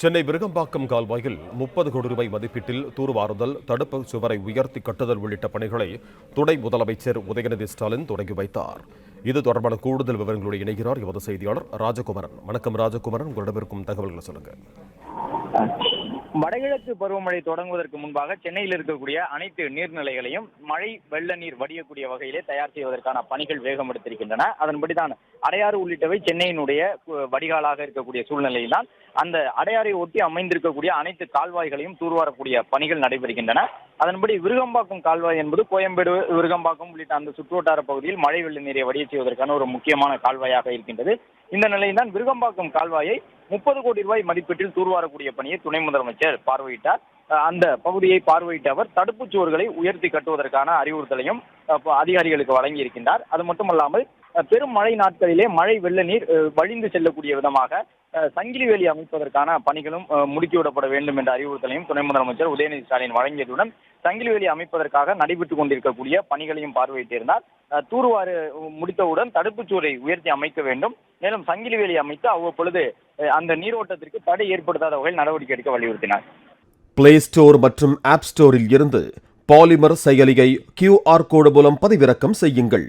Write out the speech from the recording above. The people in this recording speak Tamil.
சென்னை விருகம்பாக்கம் கால்வாயில் முப்பது கோடி ரூபாய் மதிப்பீட்டில் தூர்வாறுதல் தடுப்பு சுவரை உயர்த்தி கட்டுதல் உள்ளிட்ட பணிகளை துணை முதலமைச்சர் உதயநிதி ஸ்டாலின் தொடங்கி வைத்தார். இது தொடர்பான கூடுதல் விவரங்களோடு இணைகிறார் எமது செய்தியாளர் ராஜகுமரன். வணக்கம் ராஜகுமரன். உங்களிடம் இருக்கும் தகவல்களை சொல்லுங்க வடகிழக்கு பருவமழை தொடங்குவதற்கு முன்பாக சென்னையில் இருக்கக்கூடிய அனைத்து நீர்நிலைகளையும் மழை வெள்ள நீர் வடியக்கூடிய வகையிலே தயார் செய்வதற்கான பணிகள் வேகம் எடுத்திருக்கின்றன. அதன்படிதான் அடையாறு உள்ளிட்டவை சென்னையினுடைய வடிகாலாக இருக்கக்கூடிய சூழ்நிலையில்தான் அந்த அடையாறை ஒட்டி அமைந்திருக்கக்கூடிய அனைத்து கால்வாய்களையும் தூர்வாரக்கூடிய பணிகள் நடைபெறுகின்றன. அதன்படி விருகம்பாக்கம் கால்வாய் என்பது கோயம்பேடு விருகம்பாக்கம் உள்ளிட்ட அந்த சுற்றுவட்டார பகுதியில் மழை வெள்ள நீரை வடிய செய்வதற்கான ஒரு முக்கியமான கால்வாயாக இருக்கின்றது. இந்த நிலையில் தான் விருகம்பாக்கம் கால்வாயை முப்பது கோடி ரூபாய் மதிப்பீட்டில் தூர்வாரக்கூடிய பணியை துணை முதலமைச்சர் பார்வையிட்டார். அந்த பகுதியை பார்வையிட்ட அவர் தடுப்புச் சுவர்களை உயர்த்தி கட்டுவதற்கான அறிவுறுத்தலையும் அதிகாரிகளுக்கு வழங்கி இருக்கின்றார் அது மட்டுமல்லாமல் பெரும் மழை நாட்களிலே மழை வெள்ள நீர் வழிந்து செல்லக்கூடிய விதமாக சங்கிலி வேலி அமைப்பதற்கான பணிகளும் முடுக்கிவிடப்பட வேண்டும் என்ற அறிவுறுத்தலையும் துணை முதலமைச்சர் உதயநிதி ஸ்டாலின் வழங்கியதுடன் சங்கிலி வேலி அமைப்பதற்காக நடைபெற்றுக் கொண்டிருக்கக்கூடிய பணிகளையும் பார்வையிட்டிருந்தார். தூர்வாறு தூர்வாரு முடித்தவுடன் தடுப்புச் சுவரை உயர்த்தி அமைக்க வேண்டும். மேலும் சங்கிலி வேலி அமைத்து அவ்வப்பொழுது அந்த நீரோட்டத்திற்கு தடை ஏற்படுத்தாத வகையில் நடவடிக்கை எடுக்க வலியுறுத்தினார். பிளே ஸ்டோர் மற்றும் ஆப் ஸ்டோரில் இருந்து பாலிமர் செயலியை கியூஆர் கோடு மூலம் பதிவிறக்கம் செய்யுங்கள்.